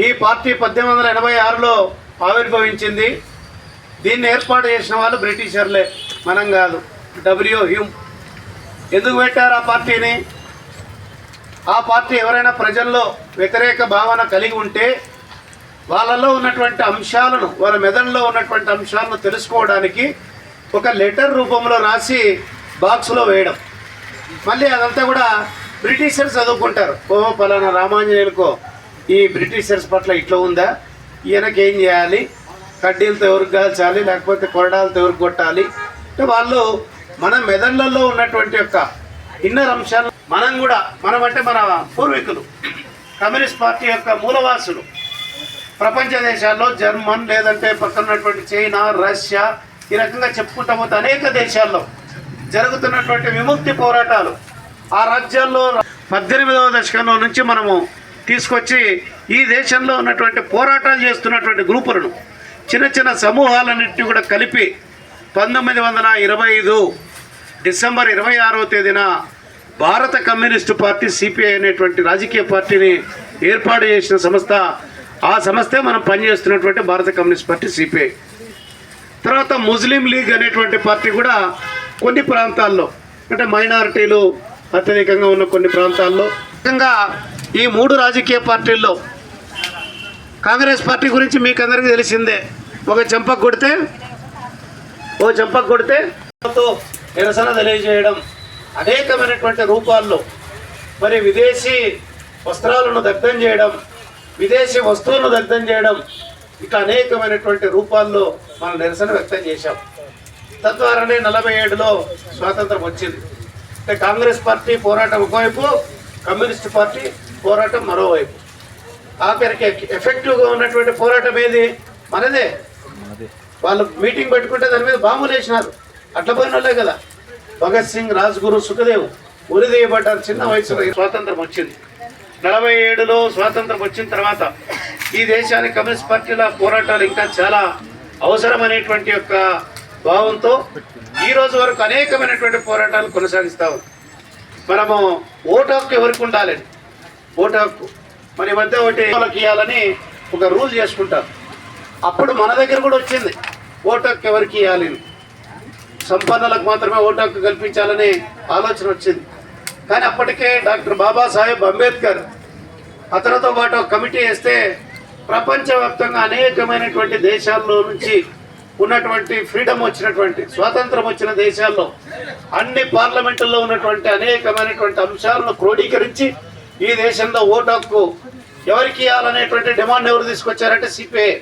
ఈ పార్టీ పద్దెనిమిది వందల ఎనభై ఆరులో ఆవిర్భవించింది. దీన్ని ఏర్పాటు చేసిన వాళ్ళు బ్రిటిషర్లే మనం కాదు డబ్ల్యూ హ్యూమ్ ఎందుకు పెట్టారు ఆ పార్టీని? ఆ పార్టీ ఎవరైనా ప్రజల్లో వ్యతిరేక భావన కలిగి ఉంటే వాళ్ళలో ఉన్నటువంటి అంశాలను వాళ్ళ మెదడులో ఉన్నటువంటి అంశాలను తెలుసుకోవడానికి ఒక లెటర్ రూపంలో రాసి బాక్స్లో వేయడం. మళ్ళీ అదంతా కూడా బ్రిటిషర్స్ చదువుకుంటారు. ఓ పలానా రామాంజనేయులకో ఈ బ్రిటిషర్స్ పట్ల ఇట్లా ఉందా? ఈయనకేం చేయాలి? కడ్డీలతో ఎవరికి కాల్చాలి? లేకపోతే కొరడాలతో ఎవరికి కొట్టాలి? అంటే వాళ్ళు మన మెదళ్ళల్లో ఉన్నటువంటి యొక్క ఇన్నర్ అంశాలు మనం కూడా మనం అంటే మన పూర్వీకులు కమ్యూనిస్ట్ పార్టీ యొక్క మూలవాసులు. ప్రపంచ దేశాల్లో జర్మన్ లేదంటే పక్కన ఉన్నటువంటి చైనా రష్యా ఈ రకంగా చెప్పుకుంటా పోతే అనేక దేశాల్లో జరుగుతున్నటువంటి విముక్తి పోరాటాలు. ఆ రాజ్యాల్లో పద్దెనిమిదవ దశకంలో నుంచి మనము తీసుకొచ్చి ఈ దేశంలో ఉన్నటువంటి పోరాటాలు చేస్తున్నటువంటి గ్రూపులను చిన్న చిన్న సమూహాలన్నింటినీ కూడా కలిపి పంతొమ్మిది వందల ఇరవై ఐదు డిసెంబర్ ఇరవై ఆరో తేదీన భారత కమ్యూనిస్టు పార్టీ సిపిఐ అనేటువంటి రాజకీయ పార్టీని ఏర్పాటు చేసిన సంస్థ ఆ సంస్థే మనం పనిచేస్తున్నటువంటి భారత కమ్యూనిస్ట్ పార్టీ సిపిఐ. తర్వాత ముస్లిం లీగ్ అనేటువంటి పార్టీ కూడా కొన్ని ప్రాంతాల్లో అంటే మైనారిటీలు అత్యధికంగా ఉన్న కొన్ని ప్రాంతాల్లో ముఖ్యంగా ఈ మూడు రాజకీయ పార్టీల్లో కాంగ్రెస్ పార్టీ గురించి మీకు అందరికీ తెలిసిందే. ఒక చెంపకు కొడితే ఓ చెంపకు కొడితే నిరసన తెలియజేయడం అనేకమైనటువంటి రూపాల్లో మరి విదేశీ వస్త్రాలను దగ్ధం చేయడం విదేశీ వస్తువులను దగ్ధం చేయడం ఇట్లా అనేకమైనటువంటి రూపాల్లో మనం నిరసన వ్యక్తం చేశాం. తద్వారానే నలభై ఏడులో స్వాతంత్రం వచ్చింది. అంటే కాంగ్రెస్ పార్టీ పోరాటం ఒకవైపు కమ్యూనిస్ట్ పార్టీ పోరాటం మరోవైపు. ఆఖరికి ఎఫెక్టివ్గా ఉన్నటువంటి పోరాటం ఏది? మనదే. వాళ్ళు మీటింగ్ పెట్టుకుంటే దాని మీద బాంబులు వేసినారు. అట్లా పోయిన వాళ్ళే కదా. భగత్ సింగ్ రాజ్గురు సుఖదేవ్ ఉరిదీయబడ్డారు చిన్న వయసులో. స్వాతంత్రం వచ్చింది. నలభై ఏడులో స్వాతంత్రం వచ్చిన తర్వాత ఈ దేశానికి కమ్యూనిస్ట్ పార్టీల పోరాటాలు ఇంకా చాలా అవసరమైనటువంటి యొక్క భావంతో ఈ రోజు వరకు అనేకమైనటువంటి పోరాటాలు కొనసాగిస్తా ఉంది మనము ఓటు హక్కు ఎవరికి ఉండాలి ఓటు హక్కు మరి మధ్య ఒకటి వాళ్ళకి ఇవ్వాలని ఒక రూల్ చేసుకుంటారు. అప్పుడు మన దగ్గర కూడా వచ్చింది. ఓటు హక్కు ఎవరికి ఇవ్వాలి అని. సంపన్నులకు మాత్రమే ఓటు హక్కు కల్పించాలని ఆలోచన వచ్చింది. కానీ అప్పటికే డాక్టర్ బాబాసాహెబ్ అంబేద్కర్ అతనితో పాటు ఒక కమిటీ వేస్తే ప్రపంచవ్యాప్తంగా అనేకమైనటువంటి దేశాల్లో నుంచి ఉన్నటువంటి ఫ్రీడమ్ వచ్చినటువంటి స్వాతంత్రం వచ్చిన దేశాల్లో అన్ని పార్లమెంటుల్లో ఉన్నటువంటి అనేకమైనటువంటి అంశాలను క్రోడీకరించి ఈ దేశంలో ఓటు హక్కు ఎవరికి ఇవ్వాలనేటువంటి డిమాండ్ ఎవరు తీసుకొచ్చారంటే సిపిఐ.